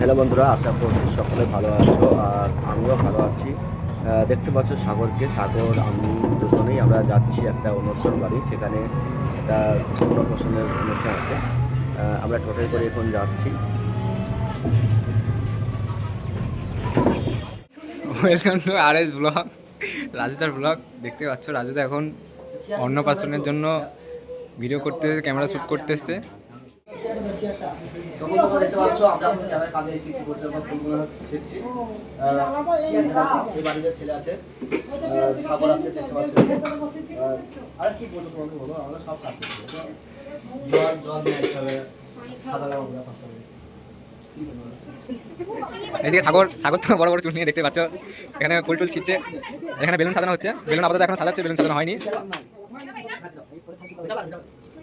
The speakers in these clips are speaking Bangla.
হ্যালো বন্ধুরা, আশা করছি সকলে ভালো আছো আর আমিও ভালো আছি। দেখতে পাচ্ছ সাগরকে, সাগর, আমি দুজনেই আমরা যাচ্ছি একটা অনুষ্ঠান বাড়ি, সেখানে একটা অন্নপ্রাশনের অনুষ্ঠান আছে। আমরা টোটাল করে এখন যাচ্ছি। Welcome to R S blog রাজুদার blog দেখতে পাচ্ছ, রাজুদা এখন অন্নপ্রাশনের জন্য ভিডিও করতে ক্যামেরা শ্যুট করতে এসছে তখন তোমরা দেখতে পাচ্ছ আমরা এখন ক্যামেরার কাজে এসে কি করছি আমরা ফুলগুলো ছিটছি। এই বাড়িতে ছেলে আছে। সাগর আছে দেখতে পাচ্ছ। আর কি বলব তোমাকে বলো? আমরা সব কাজ করছি জল জল নিয়ে আসতে হবে। সাদা লাগাবো করতে হবে এদিকে সাগর সাগর তো বড় বড় চুল নিয়ে দেখতে পাচ্ছ। এখানে ফুল টুল ছিটছে। এখানে বেলুন সাজানো হচ্ছে। বেলুন আপাতত এখন সাজাচ্ছে বেলুন সাজানো হয়নি।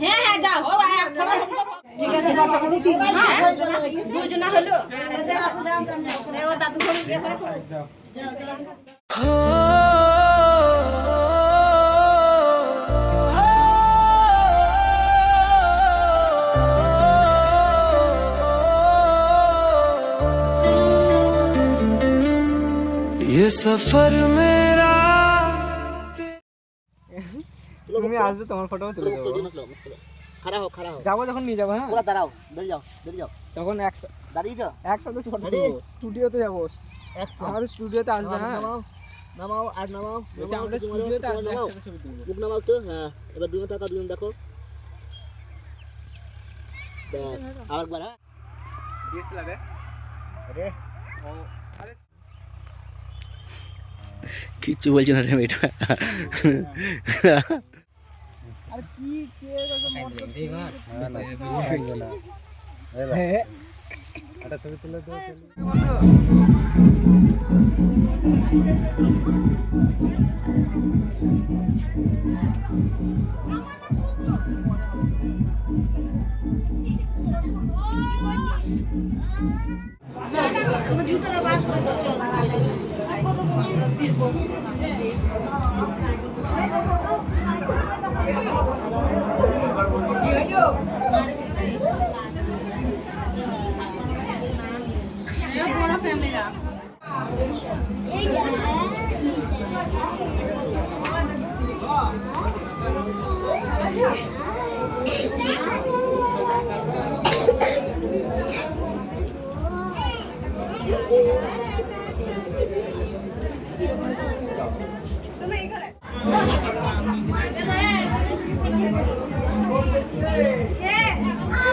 হ্যাঁ হ্যাঁ যাও ঠিক আছে দুজনা হলো দাদু ये सफर मेरा তুমি আসবে তোমার ফটো তুলে মুখ তো দেবো মুখ তো, মুখ তো। খাড়া হও খাড়া হও যাবো যখন নিয়ে যাবো হ্যাঁ পুরো দাঁড়াও বেরিয়ে যাও বেরিয়ে যাও তখন একসা- দাঁড়িয়ে যাও একসাথে ফটো Ready? স্টুডিওতে যাবো একশো আমাদের স্টুডিওতে আসবে হ্যাঁ নামাও নামাও আর নামাও বলছি নামাও, আমাদের কিছু বলো, স্টুডিওতে তোমার আসবে নামাও। একসাথে ছবি তুলবো মুখ নামাও তো হ্যাঁ এবার দুজন টাকা দুজন দেখো ব্যাস আরেকবার হ্যাঁ ডিএসএলআর কিচ্ছু বলছি না রে মেয়েটা। আর কি কে হ্যাঁ เย้